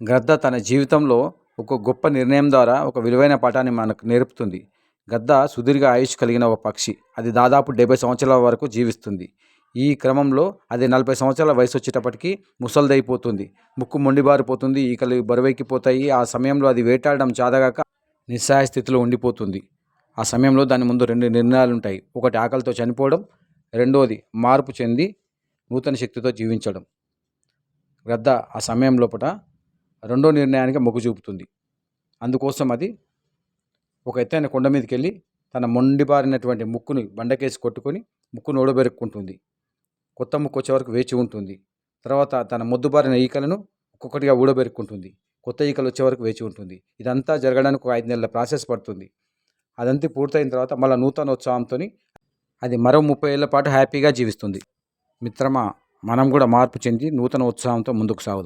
గద్ద తన జీవితంలో ఒక గొప్ప నిర్ణయం ద్వారా ఒక విలువైన పాఠాన్ని మనకు నేర్పుతుంది. గద్ద సుదీర్ఘ ఆయుష్ కలిగిన ఒక పక్షి. అది దాదాపు డెబ్బై సంవత్సరాల వరకు జీవిస్తుంది. ఈ క్రమంలో అది నలభై సంవత్సరాల వయసు వచ్చేటప్పటికి ముసలిదైపోతుంది. ముక్కు మొండిబారిపోతుంది ఈకలు బరువెక్కిపోతాయి. ఆ సమయంలో అది వేటాడడం చాదగాక నిస్సహాయ స్థితిలో ఉండిపోతుంది. ఆ సమయంలో దాని ముందు రెండు నిర్ణయాలు ఉంటాయి ఒకటి ఆకలితో చనిపోవడం రెండోది మార్పు చెంది నూతన శక్తితో జీవించడం. గద్ద ఆ సమయం లోపల రెండో నిర్ణయానికి మొగ్గు చూపుతుంది. అందుకోసం అది ఒక ఎత్తైన కొండ మీదకి వెళ్ళి తన మొండిబారినటువంటి ముక్కుని బండకేసి కొట్టుకొని ముక్కును ఓడబెరుక్కుంటుంది. కొత్త ముక్కు వచ్చే వరకు వేచి ఉంటుంది. తర్వాత తన మొద్దుబారిన ఈకలను ఒక్కొక్కటిగా ఊడబెరుక్కుంటుంది. కొత్త ఈకలు వచ్చే వరకు వేచి ఉంటుంది. ఇదంతా జరగడానికి ఒక ఐదు నెలల ప్రాసెస్ పడుతుంది. అదంతా పూర్తయిన తర్వాత మళ్ళీ నూతన ఉత్సాహంతో అది మరో ముప్పై ఏళ్ళ పాటు హ్యాపీగా జీవిస్తుంది. మిత్రమా మనం కూడా మార్పు చెంది నూతన ఉత్సాహంతో ముందుకు సాగుదాం.